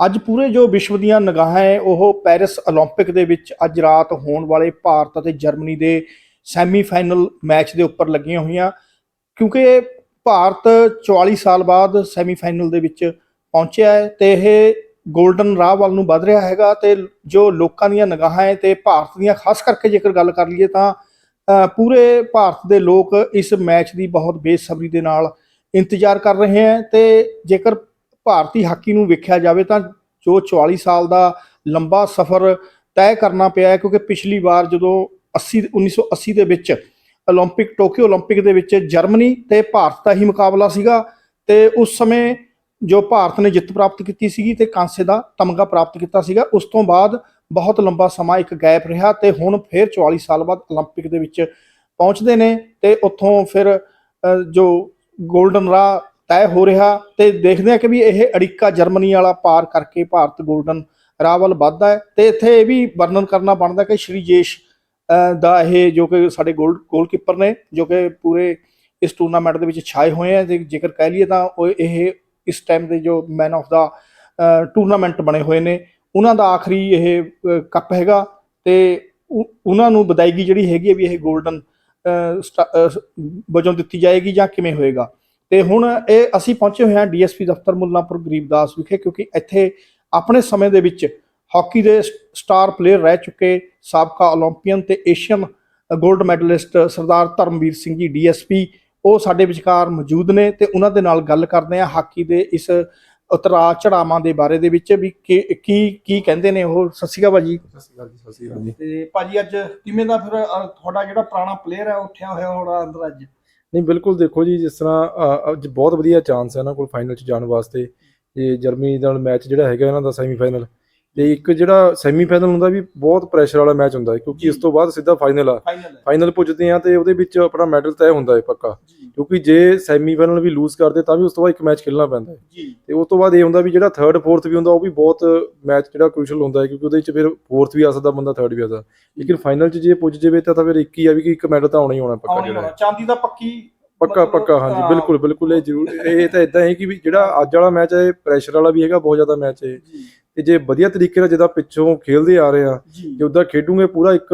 ਅੱਜ ਪੂਰੇ ਜੋ ਵਿਸ਼ਵ ਦੀਆਂ ਨਿਗਾਹਾਂ ਹੈ, ਉਹ ਪੈਰਿਸ 올림픽 ਦੇ ਵਿੱਚ ਅੱਜ ਰਾਤ ਹੋਣ ਵਾਲੇ ਭਾਰਤ ਅਤੇ ਜਰਮਨੀ ਦੇ ਸੈਮੀਫਾਈਨਲ ਮੈਚ ਦੇ ਉੱਪਰ ਲੱਗੀਆਂ ਹੋਈਆਂ। ਕਿਉਂਕਿ ਭਾਰਤ 44 ਸਾਲ ਬਾਅਦ ਸੈਮੀਫਾਈਨਲ ਦੇ ਵਿੱਚ ਪਹੁੰਚਿਆ ਹੈ ਤੇ ਇਹ 골ਡਨ ਰਾਹ ਵੱਲ ਨੂੰ ਵਧ ਰਿਹਾ ਹੈਗਾ ਤੇ ਜੋ ਲੋਕਾਂ ਦੀਆਂ ਨਿਗਾਹਾਂ ਹੈ ਤੇ ਭਾਰਤ ਦੀਆਂ ਖਾਸ ਕਰਕੇ ਜੇਕਰ ਗੱਲ ਕਰ ਲਈਏ ਤਾਂ ਪੂਰੇ ਭਾਰਤ ਦੇ ਲੋਕ ਇਸ ਮੈਚ ਦੀ ਬਹੁਤ ਬੇਸਬਰੀ ਦੇ ਨਾਲ ਇੰਤਜ਼ਾਰ ਕਰ ਰਹੇ ਹੈ ਤੇ ਜੇਕਰ ਭਾਰਤੀ ਹਾਕੀ ਨੂੰ ਵੇਖਿਆ ਜਾਵੇ ਤਾਂ ਜੋ 44 ਸਾਲ ਦਾ ਲੰਬਾ ਸਫ਼ਰ ਤੈਅ ਕਰਨਾ ਪਿਆ ਹੈ, ਕਿਉਂਕਿ ਪਿਛਲੀ ਵਾਰ ਜਦੋਂ 80 1980 ਦੇ ਵਿੱਚ 올림픽 ਟੋਕੀਓ 올림픽 ਦੇ ਵਿੱਚ ਜਰਮਨੀ ਤੇ ਭਾਰਤ ਦਾ ਹੀ ਮੁਕਾਬਲਾ ਸੀਗਾ ਤੇ ਉਸ ਸਮੇਂ ਜੋ ਭਾਰਤ ਨੇ ਜਿੱਤ ਪ੍ਰਾਪਤ ਕੀਤੀ ਸੀਗੀ ਤੇ ਕਾਂਸੇ ਦਾ ਤਮਗਾ ਪ੍ਰਾਪਤ ਕੀਤਾ ਸੀਗਾ, ਉਸ ਤੋਂ ਬਾਅਦ ਬਹੁਤ ਲੰਬਾ ਸਮਾਂ ਇੱਕ ਗੈਪ ਰਿਹਾ ਤੇ ਹੁਣ ਫਿਰ 44 ਸਾਲ ਬਾਅਦ 올림픽 ਦੇ ਵਿੱਚ ਪਹੁੰਚਦੇ ਨੇ ਤੇ ਉੱਥੋਂ ਫਿਰ ਜੋ 골ਡਨ ਰਾ ਤੈਅ ਹੋ ਰਿਹਾ ਤੇ ਦੇਖਦੇ ਆ ਕਿ ਵੀ ਇਹ ਅੜਿੱਕਾ ਜਰਮਨੀ ਵਾਲਾ ਪਾਰ ਕਰਕੇ ਭਾਰਤ 골ਡਨ ਰਾਹ ਵੱਲ ਵੱਧਦਾ ਹੈ ਤੇ ਇੱਥੇ ਇਹ ਵੀ ਵਰਣਨ ਕਰਨਾ ਬਣਦਾ ਕਿ ਸ਼੍ਰੀ ਜੇਸ਼ ਦਾ ਇਹ ਜੋ ਕਿ ਸਾਡੇ ਗੋਲ ਗੋਲਕੀਪਰ ਨੇ, ਜੋ ਕਿ ਪੂਰੇ ਇਸ ਟੂਰਨਾਮੈਂਟ ਦੇ ਵਿੱਚ ਛਾਏ ਹੋਏ ਆ ਤੇ ਜੇਕਰ ਕਹਿ ਲਈਏ ਤਾਂ ਉਹ ਇਹ ਇਸ ਟਾਈਮ ਦੇ ਜੋ ਮੈਨ ਆਫ ਦਾ ਟੂਰਨਾਮੈਂਟ ਬਣੇ ਹੋਏ ਨੇ। ਉਹਨਾਂ ਦਾ ਆਖਰੀ ਇਹ ਕੱਪ ਹੈਗਾ ਤੇ ਉਹਨਾਂ ਨੂੰ ਵਿਦਾਇਗੀ ਜਿਹੜੀ ਹੈਗੀ ਹੈ ਵੀ ਇਹ 골ਡਨ ਵਜੋਂ ਦਿੱਤੀ ਜਾਏਗੀ ਜਾਂ ਕਿਵੇਂ ਹੋਏਗਾ। ਤੇ ਹੁਣ ਇਹ ਅਸੀਂ ਪਹੁੰਚੇ ਹੋਏ ਹਾਂ ਡੀਐਸਪੀ ਦਫ਼ਤਰ ਮੁੱਲਾਂਪੁਰ ਗਰੀਬਦਾਸ ਵਿਖੇ ਕਿਉਂਕਿ ਇੱਥੇ ਆਪਣੇ ਸਮੇਂ ਦੇ ਵਿੱਚ ਹਾਕੀ ਦੇ ਸਟਾਰ ਪਲੇਅਰ ਰਹਿ ਚੁੱਕੇ ਸਾਬਕਾ 올림픽ੀਅਨ ਤੇ ਏਸ਼ੀਅਨ 골ਡ ਮੈਡਲਿਸਟ ਸਰਦਾਰ ਧਰਮਵੀਰ ਸਿੰਘ ਜੀ ਡੀਐਸਪੀ। ਉਹ ਸਾਡੇ ਵਿਚਕਾਰ ਮੌਜੂਦ ਨੇ ਤੇ ਉਹਨਾਂ ਦੇ ਨਾਲ ਗੱਲ ਕਰਦੇ ਆ ਹਾਕੀ ਦੇ ਇਸ ਉਤਰਾ ਚੜਾਵਾਂ ਦੇ ਬਾਰੇ ਦੇ ਵਿੱਚ ਵੀ ਕੀ ਕੀ ਕਹਿੰਦੇ ਨੇ ਉਹ। ਸਤਿ ਸ਼੍ਰੀ ਅਕਾਲ ਭਾਜੀ ਸਤਿ ਸ਼੍ਰੀ ਅਕਾਲ ਜੀ ਸਤਿ ਸ਼੍ਰੀ ਅਕਾਲ ਜੀ। ਤੇ ਭਾਜੀ ਅੱਜ ਕਿਵੇਂ ਦਾ ਫਿਰ ਤੁਹਾਡਾ ਜਿਹੜਾ ਪੁਰਾਣਾ ਪਲੇਅਰ ਹੈ ਉੱਠਿਆ ਹੋਇਆ ਹੋਣਾ ਅੰਦਰ ਅੱਜ? ਨਹੀਂ, ਬਿਲਕੁਲ ਦੇਖੋ ਜੀ, ਜਿਸ ਤਰ੍ਹਾਂ ਅੱਜ ਬਹੁਤ ਵਧੀਆ ਚਾਂਸ ਹੈ ਇਹਨਾਂ ਕੋਲ ਫਾਈਨਲ 'ਚ ਜਾਣ ਵਾਸਤੇ। ਇਹ ਜਰਮਨੀ ਨਾਲ ਮੈਚ ਜਿਹੜਾ ਹੈਗਾ ਇਹਨਾਂ ਦਾ ਸੈਮੀਫਾਈਨਲ ਤੇ ਇੱਕ ਜਿਹੜਾ ਸੈਮੀਫਾਈਨਲ ਹੁੰਦਾ ਵੀ ਬਹੁਤ ਪ੍ਰੈਸ਼ਰ ਵਾਲਾ ਮੈਚ ਹੁੰਦਾ ਹੈ ਕਿਉਂਕਿ ਇਸ ਤੋਂ ਬਾਅਦ ਸਿੱਧਾ ਫਾਈਨਲ ਆ। ਫਾਈਨਲ ਪੁੱਜਦੇ ਆ ਤੇ ਉਹਦੇ ਵਿੱਚ ਆਪਣਾ ਮੈਡਲ ਤੈਅ ਹੁੰਦਾ ਹੈ ਪੱਕਾ। ਕਿਉਂਕਿ ਜੇ ਸੈਮੀਫਾਈਨਲ ਵੀ ਲੂਜ਼ ਕਰਦੇ ਤਾਂ ਵੀ ਉਸ ਤੋਂ ਬਾਅਦ ਇੱਕ ਮੈਚ ਖੇਡਣਾ ਪੈਂਦਾ ਹੈ। ਤੇ ਉਸ ਤੋਂ ਬਾਅਦ ਇਹ ਹੁੰਦਾ ਵੀ ਜਿਹੜਾ ਥਰਡ ਫੋਰਥ ਵੀ ਹੁੰਦਾ ਉਹ ਵੀ ਬਹੁਤ ਮੈਚ ਜਿਹੜਾ ਕ੍ਰੂਸ਼ਲ ਹੁੰਦਾ ਹੈ ਕਿਉਂਕਿ ਉਹਦੇ ਵਿੱਚ ਫਿਰ ਫੋਰਥ ਵੀ ਆ ਸਕਦਾ ਬੰਦਾ ਥਰਡ ਵੀ ਆ ਸਕਦਾ। ਲੇਕਿਨ ਫਾਈਨਲ 'ਚ ਜੇ ਪੁੱਜ ਜਾਵੇ ਤਾਂ ਤਾਂ ਫਿਰ ਇੱਕ ਹੀ ਆ ਵੀ ਕਿ ਇੱਕ ਮੈਡਲ ਤਾਂ ਆਉਣਾ ਹੀ ਆਉਣਾ ਪੱਕਾ। ਜਿਹੜਾ ਚਾਂਦੀ ਦਾ ਪੱਕੀ ਪੱਕਾ ਪੱਕਾ ਹਾਂਜੀ। ਬਿਲਕੁਲ ਬਿਲਕੁਲ ਇਹ ਜ਼ਰੂਰ ਇਹ ਤਾਂ ਇਦਾਂ ਹੈ ਕਿ ਵੀ ਜਿਹੜਾ ਅੱਜ ਵਾਲਾ ਮੈਚ ਹੈ ਪ੍ਰੈਸ਼ਰ ਵਾਲਾ ਵੀ ਹੈਗਾ ਬਹੁਤ ਜ਼ਿਆਦਾ ਮੈਚ ਹੈ। ਤੇ ਜੇ ਵਧੀਆ ਤਰੀਕੇ ਨਾਲ ਜਿੱਦਾਂ ਪਿੱਛੋਂ ਖੇਲਦੇ ਆ ਰਹੇ ਆ ਜੀ। ਉਦਾਂ ਖੇਡੂਗੇ ਪੂਰਾ ਇੱਕ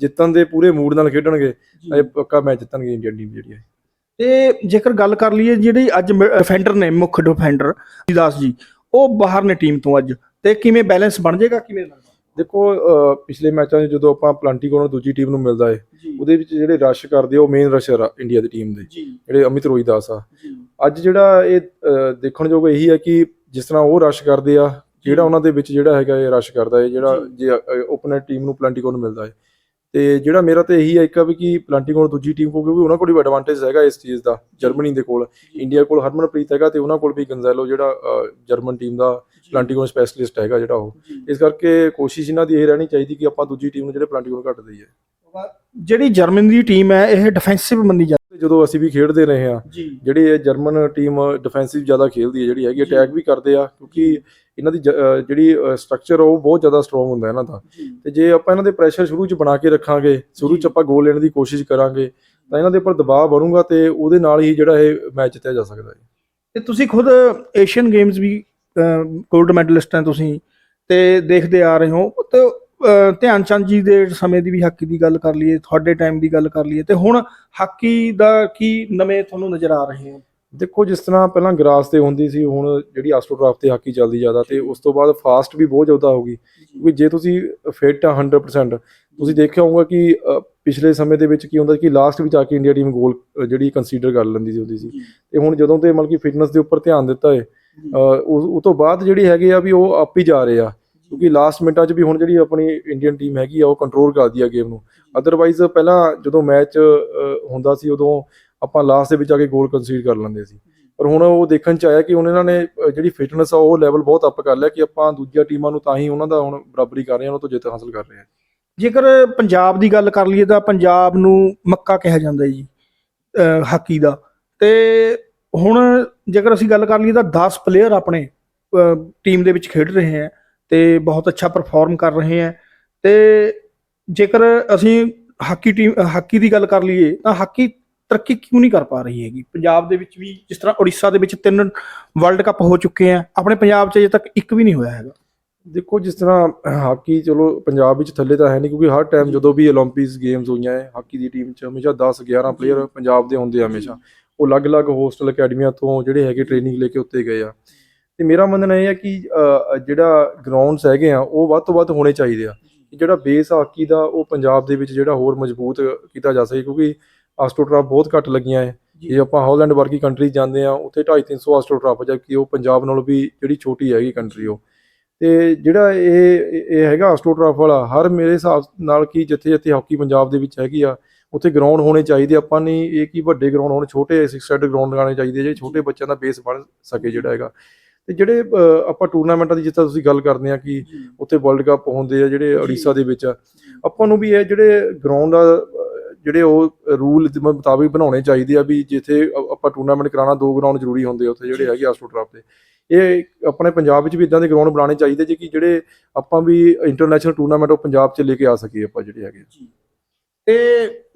ਜਿੱਤਣ ਦੇ ਪੂਰੇ ਮੂਡ ਨਾਲ ਖੇਡਣਗੇ ਇਹ ਪੱਕਾ ਮੈਚ ਜਿੱਤਣਗੇ ਇੰਡੀਅਨ ਟੀਮ ਜਿਹੜੀ ਹੈ ਤੇ ਜੇਕਰ ਗੱਲ ਕਰ ਲਈਏ ਜਿਹੜੀ ਅੱਜ ਡਿਫੈਂਡਰ ਨੇ ਮੁੱਖ ਡਿਫੈਂਡਰ ਦਾਸ ਜੀ ਉਹ ਬਾਹਰ ਨੇ ਟੀਮ ਤੋਂ ਅੱਜ ਤੇ ਕਿਵੇਂ ਬੈਲੈਂਸ ਬਣ ਜਾਏਗਾ ਕਿਵੇਂ ਲੱਗਦਾ? ਦੇਖੋ ਪਿਛਲੇ ਮੈਚਾਂ 'ਚ ਜਦੋਂ ਆਪਾਂ ਪਲਾਂਟੀਕੋ ਨੂੰ ਦੂਜੀ ਟੀਮ ਨੂੰ ਮਿਲਦਾ ਜੀ। ਉਹਦੇ ਵਿੱਚ ਜਿਹੜੇ ਰਸ਼ ਕਰਦੇ ਆ ਉਹ ਮੇਨ ਰਸ਼ਰ ਆ ਇੰਡੀਆ ਦੀ ਟੀਮ ਦੇ ਜਿਹੜੇ ਅਮਿਤ ਰੋਈ ਦਾਸ ਆ। ਅੱਜ ਜਿਹੜਾ ਇਹ ਅ, ਦੇਖਣਯੋਗ ਇਹੀ ਹੈ ਕਿ ਜਿਸ ਤਰ੍ਹਾਂ ਉਹ ਰਸ਼ ਕਰਦੇ ਆ ਜਿਹੜਾ ਉਹਨਾਂ ਦੇ ਵਿੱਚ ਜਿਹੜਾ ਹੈਗਾ ਇਹ ਰਸ਼ ਕਰਦਾ ਹੈ ਜਿਹੜਾ ਜੇ। ਓਪਨੈਂਟ ਟੀਮ ਨੂੰ ਪਲਾਂਟੀਕੋ ਨੂੰ ਮਿਲਦਾ ਹੈ। ਤੇ ਜਿਹੜਾ ਮੇਰਾ ਤੇ ਇਹੀ ਹੈ ਇੱਕ ਆ ਵੀ ਕਿ ਪਲਾਂਟੀਕੋ ਨੂੰ ਦੂਜੀ ਟੀਮ ਕੋਲ ਕਿਉਂਕਿ ਉਹਨਾਂ ਕੋਲ ਵੀ ਐਡਵਾਂਟੇਜ ਹੈਗਾ ਇਸ ਚੀਜ਼ ਦਾ ਜਰਮਨੀ ਦੇ ਕੋਲ। ਇੰਡੀਆ ਕੋਲ ਹਰਮਨਪ੍ਰੀਤ ਹੈਗਾ ਤੇ ਉਹਨਾਂ ਕੋਲ ਵੀ ਗੰਜ਼ਾਲੋ ਜਿਹੜਾ ਜਰਮਨ ਟੀਮ ਦਾ ਪਲਾਂਟੀਕੋ ਸਪੈਸ਼ਲਿਸਟ ਹੈਗਾ ਜਿਹੜਾ ਉਹ। ਇਸ ਕਰਕੇ ਕੋਸ਼ਿਸ਼ ਇਹਨਾਂ ਦੀ ਇਹ ਰਹਿਣੀ ਚਾਹੀਦੀ ਕਿ ਆਪਾਂ ਦੂਜੀ ਟੀਮ ਨੂੰ ਜਿਹੜੇ ਪਲਾਂਟੀਕੋ ਨੂੰ ਘੱਟ ਦਈਏ। ਜਿਹੜੀ ਜਰਮਨੀ ਦੀ ਟੀਮ ਹੈ ਇਹ ਡਿਫੈਂਸਿਵ ਮੰਨੀ ਜਾਂਦੀ ਤੇ ਜਦੋਂ ਅਸੀਂ ਵੀ ਖੇਡਦੇ ਰਹੇ ਹਾਂ ਜਿਹੜੀ ਇਹ ਜਰਮਨ ਟੀਮ ਡਿਫੈਂਸਿਵ ਜ਼ਿਆਦਾ ਖੇਲਦੀ ਹੈ ਜਿਹੜੀ ਹੈਗੀ ਅਟੈਕ ਵੀ ਕਰਦੇ ਆ ਕਿਉਂਕਿ ਇਹਨਾਂ ਦੀ ਜਿਹੜੀ ਸਟਰਕਚਰ ਉਹ ਬਹੁਤ ਜ਼ਿਆਦਾ ਸਟਰੋਂਗ ਹੁੰਦਾ ਇਹਨਾਂ ਦਾ। ਤੇ ਜੇ ਆਪਾਂ ਇਹਨਾਂ ਦੇ ਪ੍ਰੈਸ਼ਰ ਸ਼ੁਰੂ ਚ ਬਣਾ ਕੇ ਰੱਖਾਂਗੇ ਸ਼ੁਰੂ ਚ ਆਪਾਂ ਗੋਲ ਲੈਣ ਦੀ ਕੋਸ਼ਿਸ਼ ਕਰਾਂਗੇ ਤਾਂ ਇਹਨਾਂ ਦੇ ਉੱਪਰ ਦਬਾਅ ਬਣੂਗਾ ਤੇ ਉਹਦੇ ਨਾਲ ਹੀ ਜਿਹੜਾ ਇਹ ਮੈਚ ਜਿੱਤਿਆ ਜਾ ਸਕਦਾ ਹੈ ਤੇ ਤੁਸੀਂ ਖੁਦ ਏਸ਼ੀਅਨ ਗੇਮਸ ਵੀ 골ਡ ਮੈਡਲਿਸਟ ਹੈ ਤੁਸੀਂ ਤੇ ਦੇਖਦੇ ਆ ਰਹੇ ਹੋ। ਤੇ ਧਿਆਨ ਚੰਦ ਜੀ ਦੇ ਸਮੇਂ ਦੀ ਵੀ ਹਾਕੀ ਦੀ ਗੱਲ ਕਰ ਲਈਏ ਤੁਹਾਡੇ ਟਾਈਮ ਦੀ ਗੱਲ ਕਰ ਲਈਏ ਤੇ ਹੁਣ ਹਾਕੀ ਦਾ ਕੀ ਨਵੇਂ ਤੁਹਾਨੂੰ ਨਜ਼ਰ ਆ ਰਹੇ ਹਨ ਦੇਖੋ ਜਿਸ ਤਰ੍ਹਾਂ ਪਹਿਲਾਂ ਗਰਾਸ ਤੇ ਹੁੰਦੀ ਸੀ ਹੁਣ ਜਿਹੜੀ ਆਸਟ੍ਰੋਟਰਾਫ ਤੇ ਹਾਕੀ ਚੱਲਦੀ ਜ਼ਿਆਦਾ ਤੇ ਉਸ ਤੋਂ ਬਾਅਦ ਫਾਸਟ ਵੀ ਬਹੁਤ ਜ਼ਿਆਦਾ ਹੋ ਗਈ। ਕਿਉਂਕਿ ਜੇ ਤੁਸੀਂ ਫਿਟ ਆ 100% ਤੁਸੀਂ ਦੇਖਿਆ ਹੋਊਗਾ ਕਿ ਪਿਛਲੇ ਸਮੇਂ ਦੇ ਵਿੱਚ ਕੀ ਹੁੰਦਾ ਕਿ ਲਾਸਟ ਵਿੱਚ ਆ ਕੇ ਇੰਡੀਆ ਟੀਮ ਗੋਲ ਜਿਹੜੀ ਕੰਸੀਡਰ ਕਰ ਲੈਂਦੀ ਸੀ ਹੁੰਦੀ ਸੀ। ਤੇ ਹੁਣ ਜਦੋਂ ਤੇ ਮਤਲਬ ਕਿ ਫਿਟਨੈਸ ਦੇ ਉੱਪਰ ਧਿਆਨ ਦਿੱਤਾ ਹੈ ਉਹ ਤੋਂ ਬਾਅਦ ਜਿਹੜੀ ਹੈਗੇ ਆ ਵੀ ਉਹ ਅਪ ਹੀ ਜਾ ਰਹੇ ਆ। ਕਿਉਂਕਿ ਲਾਸਟ ਮਿੰਟਾਂ 'ਚ ਵੀ ਹੁਣ ਜਿਹੜੀ ਆਪਣੀ ਇੰਡੀਅਨ ਟੀਮ ਹੈਗੀ ਆ ਉਹ ਕੰਟਰੋਲ ਕਰਦੀ ਆ ਗੇਮ ਨੂੰ। ਅਦਰਵਾਈਜ਼ ਪਹਿਲਾਂ ਜਦੋਂ ਮੈਚ ਹੁੰਦਾ ਸੀ ਉਦੋਂ ਆਪਾਂ ਲਾਸਟ ਦੇ ਵਿੱਚ ਆ ਕੇ ਗੋਲ ਕੰਸੀਡ ਕਰ ਲੈਂਦੇ ਸੀ। ਪਰ ਹੁਣ ਉਹ ਦੇਖਣ ਚ ਆਇਆ ਕਿ ਹੁਣ ਇਹਨਾਂ ਨੇ ਜਿਹੜੀ ਫਿਟਨੈਸ ਆ, ਉਹ ਲੈਵਲ ਬਹੁਤ ਅਪ ਕਰ ਲਿਆ ਕਿ ਆਪਾਂ ਦੂਜੀਆਂ ਟੀਮਾਂ ਨੂੰ ਤਾਂ ਹੀ ਉਹਨਾਂ ਦਾ ਹੁਣ ਬਰਾਬਰੀ ਕਰ ਰਹੇ ਹਾਂ, ਉਹਨਾਂ ਤੋਂ ਜਿੱਤ ਹਾਸਲ ਕਰ ਰਹੇ ਹਾਂ। ਜੇਕਰ ਪੰਜਾਬ ਦੀ ਗੱਲ ਕਰ ਲਈਏ ਤਾਂ ਪੰਜਾਬ ਨੂੰ ਮੱਕਾ ਕਿਹਾ ਜਾਂਦਾ ਹੈ ਜੀ ਹਾਕੀ ਦਾ। ਤੇ ਹੁਣ ਜੇਕਰ ਅਸੀਂ ਗੱਲ ਕਰ ਲਈਏ ਤਾਂ 10 ਪਲੇਅਰ ਆਪਣੇ ਟੀਮ ਦੇ ਵਿੱਚ ਖੇਡ ਰਹੇ ਹੈ ਤੇ ਬਹੁਤ ਅੱਛਾ ਪਰਫਾਰਮ ਕਰ ਰਹੇ ਹੈ। ਤੇ ਜੇਕਰ ਅਸੀਂ ਹਾਕੀ ਟੀਮ ਹਾਕੀ ਦੀ ਗੱਲ ਕਰ ਲਈਏ ਤਾਂ ਹਾਕੀ ਤਰੱਕੀ ਕਿਉਂ ਨਹੀਂ ਕਰ ਪਾ ਰਹੀ ਹੈਗੀ? ਪੰਜਾਬ ਦੇ ਵਿੱਚ ਵੀ ਜਿਸ ਤਰ੍ਹਾਂ ਉੜੀਸਾ ਦੇ ਵਿੱਚ ਤਿੰਨ ਵਰਲਡ ਕੱਪ ਹੋ ਚੁੱਕੇ ਆ ਆਪਣੇ ਪੰਜਾਬ 'ਚ ਅਜੇ ਤੱਕ ਇੱਕ ਵੀ ਨਹੀਂ ਹੋਇਆ ਹੈਗਾ। ਦੇਖੋ ਜਿਸ ਤਰ੍ਹਾਂ ਹਾਕੀ ਚਲੋ ਪੰਜਾਬ ਵਿੱਚ ਥੱਲੇ ਤਾਂ ਹੈ ਨਹੀਂ ਕਿਉਂਕਿ ਹਰ ਟਾਈਮ ਜਦੋਂ ਵੀ 올림픽ਸ ਗੇਮਸ ਹੋਈਆਂ ਹੈ ਹਾਕੀ ਦੀ ਟੀਮ 'ਚ ਹਮੇਸ਼ਾ 10 11 ਪਲੇਅਰ ਪੰਜਾਬ ਦੇ ਹੁੰਦੇ ਆ ਹਮੇਸ਼ਾ। ਉਹ ਅਲੱਗ-ਅਲੱਗ ਹੋਸਟਲ ਅਕੈਡਮੀਆਂ ਤੋਂ ਜਿਹੜੇ ਹੈਗੇ ਟ੍ਰੇਨਿੰਗ ਲੈ ਕੇ ਉੱਤੇ ਗਏ ਆ। ਤੇ ਮੇਰਾ ਮੰਨਣਾ ਇਹ ਹੈ ਕਿ ਜਿਹੜਾ ਗਰਾਊਂਡਸ ਹੈਗੇ ਆ ਉਹ ਵੱਧ ਤੋਂ ਵੱਧ ਹੋਣੇ ਚਾਹੀਦੇ ਆ। ਜਿਹੜਾ ਬੇਸ ਹਾਕੀ ਦਾ ਉਹ ਪੰਜਾਬ ਦੇ ਵਿੱਚ ਜਿਹੜਾ ਹੋਰ ਮਜ਼ਬੂਤ ਕੀਤਾ ਜਾ ਸਕੇ ਕਿਉਂਕਿ ਆਸਟ੍ਰੋਟਰਾਫ ਬਹੁਤ ਘੱਟ ਲੱਗੀਆਂ ਹੈ ਜੇ। ਆਪਾਂ ਹਾਲੈਂਡ ਵਰਗੀ ਕੰਟਰੀ ਜਾਂਦੇ ਆ ਉੱਥੇ 2.5 300 ਆਸਟ੍ਰੋਟਰਾਫ ਜਦਕਿ ਉਹ ਪੰਜਾਬ ਨਾਲੋਂ ਵੀ ਜਿਹੜੀ ਛੋਟੀ ਹੈਗੀ ਕੰਟਰੀ ਉਹ। ਤੇ ਜਿਹੜਾ ਇਹ ਇਹ ਹੈਗਾ ਆਸਟ੍ਰੋਟਰਾਫ ਵਾਲਾ ਹਰ ਮੇਰੇ ਹਿਸਾਬ ਨਾਲ ਕੀ ਜਿੱਥੇ ਜਿੱਥੇ ਹਾਕੀ ਪੰਜਾਬ ਦੇ ਵਿੱਚ ਹੈਗੀ ਆ ਉੱਥੇ ਗਰਾਊਂਡ ਹੋਣੇ ਚਾਹੀਦੇ। ਆਪਾਂ ਨਹੀਂ ਇਹ ਕੀ ਵੱਡੇ ਗਰਾਊਂਡ ਹੋਣ ਛੋਟੇ ਸਿਕਸ ਸਾਈਡ ਗਰਾਊਂਡ ਲਗਾਉਣੇ ਚਾਹੀਦੇ ਜਿਹੜੇ ਛੋਟੇ ਬੱਚਿਆਂ ਦਾ ਬੇਸ ਬਣ ਸਕੇ ਜਿਹੜਾ ਹੈਗਾ। ਤੇ ਜਿਹੜੇ ਆਪਾਂ ਟੂਰਨਾਮੈਂਟਾਂ ਦੀ ਜਿੱਦਾਂ ਤੁਸੀਂ ਗੱਲ ਕਰਦੇ ਆ ਕਿ ਉੱਥੇ ਵਰਲਡ ਕੱਪ ਹੁੰਦੇ ਆ ਜਿਹੜੇ ਉੜੀਸਾ ਦੇ ਵਿੱਚ ਆਪਾਂ ਨੂੰ ਵੀ ਇਹ ਜਿਹੜੇ ਗਰਾਊਂਡ ਆ ਜਿਹੜੇ ਉਹ ਰੂਲ ਦੇ ਮੁਤਾਬਿਕ ਬਣਾਉਣੇ ਚਾਹੀਦੇ ਆ ਵੀ ਜਿੱਥੇ ਆਪਾਂ ਟੂਰਨਾਮੈਂਟ ਕਰਾਉਣਾ ਦੋ ਗਰਾਊਂਡ ਜ਼ਰੂਰੀ ਹੁੰਦੇ ਉੱਥੇ ਜਿਹੜੇ ਹੈਗੇ ਆਸਟ੍ਰੋਟਰਾਫ ਦੇ ਇਹ ਆਪਣੇ ਪੰਜਾਬ ਵਿੱਚ ਵੀ ਇਦਾਂ ਦੇ ਗਰਾਊਂਡ ਬਣਾਉਣੇ ਚਾਹੀਦੇ ਜੇ ਕਿ ਜਿਹੜੇ ਆਪਾਂ ਵੀ ਇੰਟਰਨੈਸ਼ਨਲ ਟੂਰਨਾਮੈਂਟ ਉਹ ਪੰਜਾਬ 'ਚ ਲੈ ਕੇ ਆ ਸਕੀਏ ਆਪਾਂ ਜਿਹੜੇ ਹੈਗੇ ਤੇ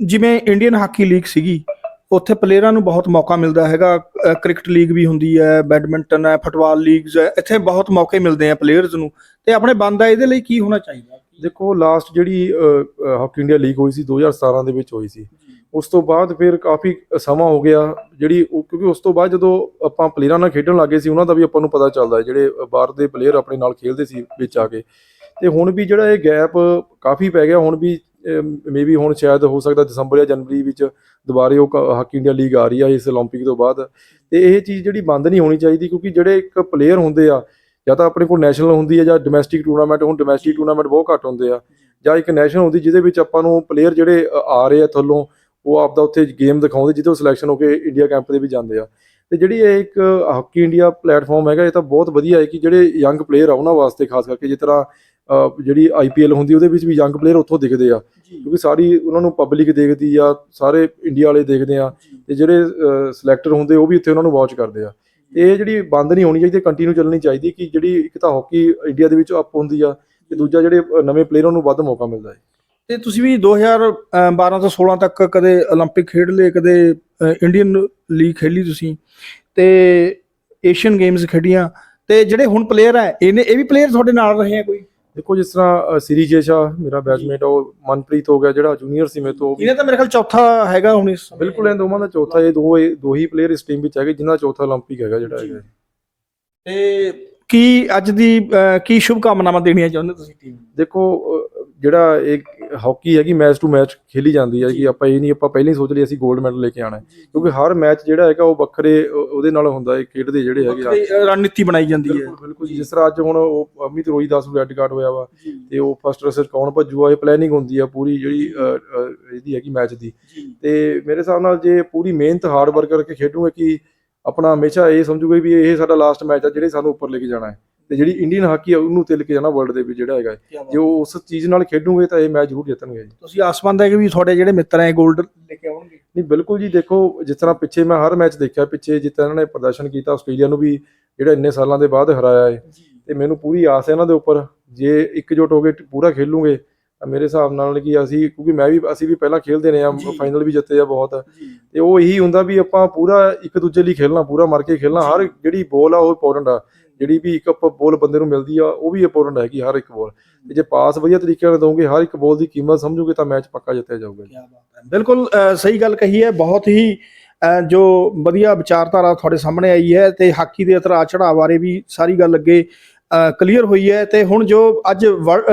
ਜਿਵੇਂ ਇੰਡੀਅਨ ਹਾਕੀ ਲੀਗ ਸੀਗੀ ਉੱਥੇ ਪਲੇਅਰਾਂ ਨੂੰ ਬਹੁਤ ਮੌਕਾ ਮਿਲਦਾ ਹੈਗਾ। ਕ੍ਰਿਕਟ ਲੀਗ ਵੀ ਹੁੰਦੀ ਹੈ ਬੈਡਮਿੰਟਨ ਹੈ ਫੁੱਟਬਾਲ ਲੀਗਸ ਹੈ ਇੱਥੇ ਬਹੁਤ ਮੌਕੇ ਮਿਲਦੇ ਆ ਪਲੇਅਰਸ ਨੂੰ। ਤੇ ਆਪਣੇ ਬੰਦਾ ਇਹਦੇ ਲਈ ਕੀ ਹੋਣਾ ਚਾਹੀਦਾ? ਦੇਖੋ ਲਾਸਟ ਜਿਹੜੀ ਹਾਕੀ ਇੰਡੀਆ ਲੀਗ ਹੋਈ ਸੀ 2017 ਦੇ ਵਿੱਚ ਹੋਈ ਸੀ ਉਸ ਤੋਂ ਬਾਅਦ ਫਿਰ ਕਾਫੀ ਸਮਾਂ ਹੋ ਗਿਆ ਜਿਹੜੀ ਉਹ- ਕਿਉਂਕਿ ਉਸ ਤੋਂ ਬਾਅਦ ਜਦੋਂ ਆਪਾਂ ਪਲੇਅਰਾਂ ਨਾਲ ਖੇਡਣ ਲੱਗੇ ਸੀ ਉਹਨਾਂ ਦਾ ਵੀ ਆਪਾਂ ਨੂੰ ਪਤਾ ਚੱਲਦਾ ਹੈ ਜਿਹੜੇ ਬਾਹਰ ਦੇ ਪਲੇਅਰ ਆਪਣੇ ਨਾਲ ਖੇਡਦੇ ਸੀ ਵਿੱਚ ਆ ਕੇ ਤੇ ਹੁਣ ਵੀ ਜਿਹੜਾ ਇਹ ਗੈਪ ਕਾਫੀ ਪੈ ਗਿਆ ਹੁਣ ਵੀ ਮੇਬੀ ਹੁਣ ਸ਼ਾਇਦ ਹੋ ਸਕਦਾ ਦਸੰਬਰ ਜਾਂ ਜਨਵਰੀ ਵਿੱਚ ਦੁਬਾਰੇ ਉਹ ਕ- ਹਾਕੀ ਇੰਡੀਆ ਲੀਗ ਆ ਰਹੀ ਆ ਇਸ 올림픽 ਤੋਂ ਬਾਅਦ ਤੇ ਇਹ ਚੀਜ਼ ਜਿਹੜੀ ਬੰਦ ਨਹੀਂ ਹੋਣੀ ਚਾਹੀਦੀ ਕਿਉਂਕਿ ਜਿਹੜੇ ਇੱਕ ਪਲੇਅਰ ਹੁੰਦੇ ਆ ਜਾਂ ਤਾਂ ਆਪਣੇ ਕੋਲ ਨੈਸ਼ਨਲ ਹੁੰਦੀ ਹੈ ਜਾਂ ਡੋਮੈਸਟਿਕ ਟੂਰਨਾਮੈਂਟ ਹੁਣ ਡੋਮੈਸਟਿਕ ਟੂਰਨਾਮੈਂਟ ਬਹੁਤ ਘੱਟ ਹੁੰਦੇ ਆ। ਜਾਂ ਇੱਕ ਨੈਸ਼ਨਲ ਹੁੰਦੀ ਜਿਹਦੇ ਵਿੱਚ ਆਪਾਂ ਨੂੰ ਪਲੇਅਰ ਜਿਹੜੇ ਆ ਰਹੇ ਆ ਥੱਲੋਂ ਉਹ ਆਪਦਾ ਉੱਥੇ ਗੇਮ ਦਿਖਾਉਂਦੇ ਜਿਹਦੇ ਸਿਲੈਕਸ਼ਨ ਹੋ ਕੇ ਇੰਡੀਆ ਕੈਂਪ ਦੇ ਵੀ ਜਾਂਦੇ ਆ। ਤੇ ਜਿਹੜੀ ਇਹ ਇੱਕ ਹਾਕੀ ਇੰਡੀਆ ਪਲੇਟਫਾਰਮ ਹੈਗਾ ਇਹ ਤਾਂ ਬਹੁਤ ਵਧੀਆ ਹੈ ਕਿ ਜਿਹੜੇ ਯੰਗ ਪਲੇਅਰ ਆ ਉਹਨਾਂ ਵਾਸਤੇ ਖਾਸ ਕਰਕੇ ਜਿਸ ਤਰ੍ਹਾਂ ਜਿਹੜੀ ਆਈਪੀਐਲ ਹੁੰਦੀ ਉਹਦੇ ਵਿੱਚ ਵੀ ਯੰਗ ਪਲੇਅਰ ਉੱਥੋਂ ਦਿਖਦੇ ਆ। ਕਿਉਂਕਿ ਸਾਰੀ ਉਹਨਾਂ ਨੂੰ ਪਬਲਿਕ ਦੇਖਦੀ ਆ ਸਾਰੇ ਇੰਡੀਆ ਵਾਲੇ ਦੇਖਦੇ ਆ। ਤੇ ਜਿਹੜੇ ਸਿਲੈਕਟਰ ਹੁੰਦੇ ਉਹ ਵੀ ਉੱਥੇ ਉਹਨਾਂ ਨੂੰ ਵਾਚ ਕਰਦੇ ਆ। ਇਹ ਜਿਹੜੀ ਬੰਦ ਨਹੀਂ ਹੋਣੀ ਚਾਹੀਦੀ ਕੰਟੀਨਿਊ ਚੱਲਣੀ ਚਾਹੀਦੀ ਕਿ ਜਿਹੜੀ ਇੱਕ ਤਾਂ ਹਾਕੀ ਇੰਡੀਆ ਦੇ ਵਿੱਚ ਅਪ ਹੁੰਦੀ ਆ ਤੇ ਦੂਜਾ ਜਿਹੜੇ ਅ, ਨਵੇਂ ਪਲੇਅਰਾਂ ਨੂੰ ਵੱਧ ਮੌਕਾ ਮਿਲਦਾ ਹੈ ਤੇ ਤੁਸੀਂ ਵੀ 2012 ਤੋਂ 16 ਤੱਕ ਕਦੇ 올림픽 ਖੇਡ ਲਏ ਕਦੇ ਇੰਡੀਅਨ ਲੀਗ ਖੇਲੀ ਤੁਸੀਂ ਤੇ ਏਸ਼ੀਅਨ ਗੇਮਸ ਖੇਡੀਆਂ ਤੇ ਜਿਹੜੇ ਹੁਣ ਪਲੇਅਰ ਹੈ ਇਹਨੇ ਇਹ ਵੀ ਪਲੇਅਰ ਤੁਹਾਡੇ ਨਾਲ ਰਹੇ ਆ ਕੋਈ ਦੇਖੋ ਜਿਸ ਤਰ੍ਹਾਂ ਸਿਰੀ ਜੇਸ਼ਾ ਮੇਰਾ ਬੈਚਮੇਟ ਉਹ ਮਨਪ੍ਰੀਤ ਹੋ ਗਿਆ ਜਿਹੜਾ ਜੂਨੀਅਰ ਸੀ ਮੇਰੇ ਤੋਂ ਉਹ ਵੀ- ਇਹਨੇ ਤਾਂ ਮੇਰੇ ਖਿਆਲ ਚੌਥਾ ਹੈਗਾ ਹੁਣ ਇਸ ਸਮੇਂ। ਬਿਲਕੁਲ ਇਹ ਦੋਵਾਂ ਦਾ ਚੌਥਾ ਇਹ ਦੋ ਇਹ ਦੋ ਹੀ ਪਲੇਅਰ ਇਸ ਟੀਮ ਵਿੱਚ ਹੈਗੇ ਜਿਨ੍ਹਾਂ ਦਾ ਚੌਥਾ 올림픽 ਹੈਗਾ ਜਿਹੜਾ ਹੈਗਾ ਤੇ ਕੀ ਅੱਜ ਦੀ ਅਹ, ਕੀ ਸ਼ੁਭ ਕਾਮਨਾਵਾਂ ਦੇਣੀਆਂ ਚਾਹੁੰਦੇ ਤੁਸੀਂ ਟੀਮ ਨੂੰ ਦੇਖੋ ਅਹ, ਜਿਹੜਾ ਇਹ ਹਾਕੀ ਹੈਗੀ ਮੈਚ ਟੂ ਮੈਚ ਖੇਲੀ ਜਾਂਦੀ ਹੈ ਕਿ ਆਪਾਂ ਇਹ ਨਹੀਂ ਆਪਾਂ ਪਹਿਲਾਂ ਹੀ ਸੋਚ ਲਈ ਅਸੀਂ 골ਡ ਮੈਡਲ ਲੈ ਕੇ ਆਣਾ ਕਿਉਂਕਿ ਹਰ ਮੈਚ ਜਿਹੜਾ ਹੈਗਾ ਉਹ ਵੱਖਰੇ ਉਹ- ਉਹਦੇ ਨਾਲ ਹੁੰਦਾ ਹੈ ਖੇਡਦੇ ਜਿਹੜੇ ਹੈਗੇ ਆ। ਰਣਨੀਤੀ ਬਣਾਈ ਜਾਂਦੀ ਹੈ। ਬਿਲਕੁਲ ਜਿਸ ਤਰ੍ਹਾਂ ਅੱਜ ਹੁਣ ਉਹ ਅਮਿਤ ਰੋਈ ਦਾਸ ਨੂੰ ਰੈੱਡ ਕਾਰਡ ਹੋਇਆ ਵਾ ਤੇ ਉਹ ਫਸਟ ਰਸਰ ਕੌਣ ਭੱਜੂਗਾ ਇਹ ਪਲੈਨਿੰਗ ਹੁੰਦੀ ਆ ਪੂਰੀ ਜਿਹੜੀ ਇਹਦੀ ਹੈਗੀ ਮੈਚ ਦੀ। ਤੇ ਮੇਰੇ ਹਿਸਾਬ ਨਾਲ ਜੇ ਪੂਰੀ ਮਿਹਨਤ ਹਾਰਡ ਵਰਕ ਕਰਕੇ ਖੇਡੂਗੇ ਕਿ ਆਪਣਾ ਹਮੇਸ਼ਾ ਇਹ ਸਮਝੂਗੇ ਵੀ ਇਹ ਸਾਡਾ ਲਾਸਟ ਮੈਚ ਆ ਜਿਹੜੇ ਸਾਨੂੰ ਉੱਪਰ ਲੈ ਕੇ ਜਾਣਾ ਹੈ। ਤੇ ਜਿਹੜੀ ਇੰਡੀਅਨ ਹਾਕੀ ਆ ਉਹਨੂੰ ਤੇ ਲੈ ਕੇ ਜਾਣਾ ਵਰਲਡ ਦੇ ਵਿੱਚ ਜਿਹੜਾ ਹੈਗਾ। ਜੇ ਉਹ ਉਸ ਚੀਜ਼ ਨਾਲ ਖੇਡੂਗੇ ਤਾਂ ਇਹ ਮੈਚ ਜ਼ਰੂਰ ਜਿੱਤਣਗੇ ਜੀ। ਤੁਸੀਂ ਆਸਮੰਦ ਹੈ ਕਿ ਵੀ ਤੁਹਾਡੇ ਜਿਹੜੇ ਮਿੱਤਰ ਹੈ 골ਡ ਲੈ ਕੇ ਆਉਣਗੇ? ਨਹੀਂ ਬਿਲਕੁਲ ਜੀ ਦੇਖੋ ਜਿਸ ਤਰ੍ਹਾਂ ਪਿੱਛੇ ਮੈਂ ਹਰ ਮੈਚ ਦੇਖਿਆ ਪਿੱਛੇ ਜਿੱਦਾਂ ਇਹਨਾਂ ਨੇ ਪ੍ਰਦਰਸ਼ਨ ਕੀਤਾ ਆਸਟ੍ਰੇਲੀਆ ਨੂੰ ਵੀ ਜਿਹੜਾ ਇੰਨੇ ਸਾਲਾਂ ਦੇ ਬਾਅਦ ਹਰਾਇਆ ਹੈ। ਤੇ ਮੈਨੂੰ ਪੂਰੀ ਆਸ ਹੈ ਇਹਨਾਂ ਦੇ ਉੱਪਰ ਜੇ ਇਕਜੁੱਟ ਹੋ ਕੇ ਪੂਰਾ ਖੇਲੂਗੇ ਮੇਰੇ ਹਿਸਾਬ ਨਾਲ ਕਿ ਅਸੀਂ ਕਿਉਂਕਿ ਮੈਂ ਵੀ ਅਸੀਂ ਵੀ ਪਹਿਲਾਂ ਖੇਲਦੇ ਰਹੇ ਆ। ਫਾਈਨਲ ਵੀ ਜਿੱਤੇ ਆ ਬਹੁਤ। ਤੇ ਉਹ ਇਹੀ ਹੁੰਦਾ ਵੀ ਆਪਾਂ ਪੂਰਾ ਇੱਕ ਦੂਜੇ ਲਈ ਖੇਲਣਾ ਪੂਰਾ ਮਰ ਕੇ ਖੇਲਣਾ। ਹਰ ਜਿਹੜੀ ਬੋਲ ਆ ਉਹ ਇੰਪੋਰਟੈਂਟ ਆ। ਜਿਹੜੀ ਵੀ ਇੱਕ ਬੋਲ ਬੰਦੇ ਨੂੰ ਮਿਲਦੀ ਆ ਉਹ ਵੀ ਇੰਪੋਰਟੈਂਟ ਹੈਗੀ ਹਰ ਇੱਕ ਬੋਲ ਤੇ ਜੇ ਪਾਸ ਵਧੀਆ ਤਰੀਕੇ ਨਾਲ ਦੋਗੇ ਹਰ ਇੱਕ ਬੋਲ ਦੀ ਕੀਮਤ ਸਮਝੋਗੇ ਤਾਂ ਮੈਚ ਪੱਕਾ ਜਿੱਤਿਆ ਜਾਊਗਾ ਬਾਤ ਹੈ। ਬਿਲਕੁਲ ਸਹੀ ਗੱਲ ਕਹੀ ਹੈ। ਬਹੁਤ ਹੀ ਜੋ ਵਧੀਆ ਵਿਚਾਰਧਾਰਾ ਤੁਹਾਡੇ ਸਾਹਮਣੇ ਆਈ ਹੈ ਤੇ ਹਾਕੀ ਦੇ ਉਤਰਾਅ ਚੜਾਅ ਬਾਰੇ ਵੀ ਸਾਰੀ ਗੱਲ ਅੱਗੇ ਕਲੀਅਰ ਹੋਈ ਹੈ ਤੇ ਹੁਣ ਜੋ ਅੱਜ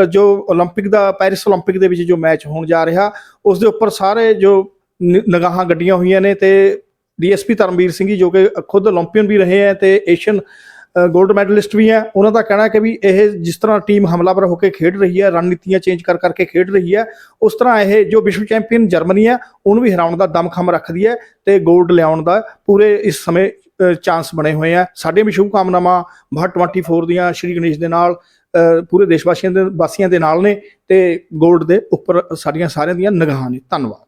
ਜੋ 올림픽 ਦਾ ਪੈਰਿਸ 올림픽 ਦੇ ਵਿੱਚ ਜੋ ਮੈਚ ਹੋਣ ਜਾ ਰਿਹਾ, ਉਸ ਦੇ ਉੱਪਰ ਸਾਰੇ ਜੋ ਨਿਗਾਹਾਂ ਗੱਡੀਆਂ ਹੋਈਆਂ ਨੇ ਤੇ ਡੀਐਸਪੀ ਧਰਮਵੀਰ ਸਿੰਘ ਜੀ ਜੋ ਕਿ ਖੁਦ 올림ਪੀਅਨ ਵੀ ਰਹੇ ਹੈ ਤੇ ਏਸ਼ੀਅਨ ਗੋਲਡ ਮੈਡਲਿਸਟ ਵੀ ਹੈ, ਉਹਨਾਂ ਦਾ ਕਹਿਣਾ ਕਿ ਵੀ ਇਹ ਜਿਸ ਤਰ੍ਹਾਂ ਟੀਮ ਹਮਲਾਵਰ ਹੋ ਕੇ ਖੇਡ ਰਹੀ ਹੈ, ਰਣਨੀਤੀਆਂ ਚੇਂਜ ਕਰ ਕਰਕੇ ਖੇਡ ਰਹੀ ਹੈ, ਉਸ ਤਰ੍ਹਾਂ ਇਹ ਜੋ ਵਿਸ਼ਵ ਚੈਂਪੀਅਨ ਜਰਮਨੀ ਹੈ, ਉਹਨੂੰ ਵੀ ਹਰਾਉਣ ਦਾ ਦਮਖਮ ਰੱਖਦੀ ਹੈ ਤੇ ਗੋਲਡ ਲਿਆਉਣ ਦਾ ਪੂਰੇ ਇਸ ਸਮੇਂ ਚਾਂਸ ਬਣੇ ਹੋਏ ਆ। ਸਾਡੀਆਂ ਵੀ ਸ਼ੁਭ ਕਾਮਨਾਵਾਂ ਭਾਰਤ 24 ਦੀਆਂ ਸ਼੍ਰੀ ਗਣੇਸ਼ ਦੇ ਨਾਲ ਪੂਰੇ ਦੇਸ਼ ਵਾਸੀਆਂ ਦੇ ਵਾਸੀਆਂ ਦੇ ਨਾਲ ਨੇ ਤੇ ਗੋਲਡ ਦੇ ਉੱਪਰ ਸਾਡੀਆਂ ਸਾਰਿਆਂ ਦੀਆਂ ਨਿਗਾਹਾਂ ਨੇ। ਧੰਨਵਾਦ।